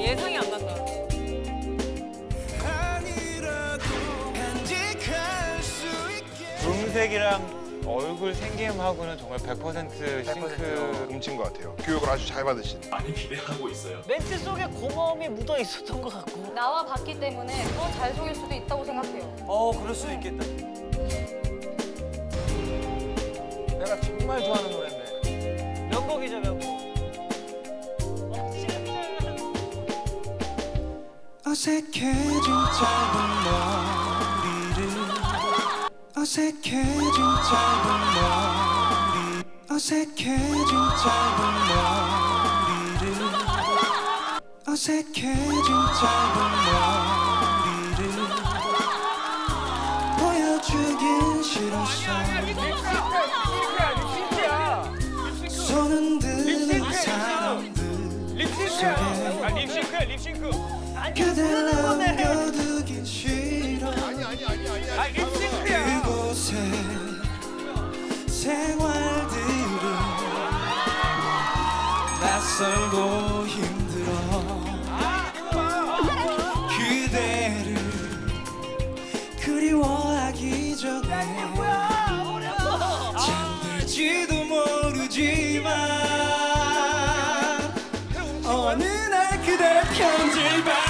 예상이 안 간다. 음색이랑 얼굴 생김하고는 정말 100% 싱크. 훔친 것 같아요. 교육을 아주 잘 받으신. 많이 기대하고 있어요. 멘트 속에 고마움이 묻어 있었던 것 같고. 나와 봤기 때문에 더 잘 속일 수도 있다고 생각해요. 어, 그럴 수 있겠다. 내가 정말 좋아하는 노래인데. 명곡이죠, 명곡. 어색해진 짧은 머리를 어색해진 짧은 머리 어색해진 짧은 머리를 어색해진 짧은 머리를 보여주긴 싫었어 손 흔드는 사람들 아, 립싱크야, 립싱크. 그댈 남겨두기 싫어 아니 아니 아니 아니. 아, 립싱크야. 그곳에 생활들은 낯설고 힘들어 그대를 그리워하기 전에 잠들지도 모르지만 어느 날 그대 편지를 받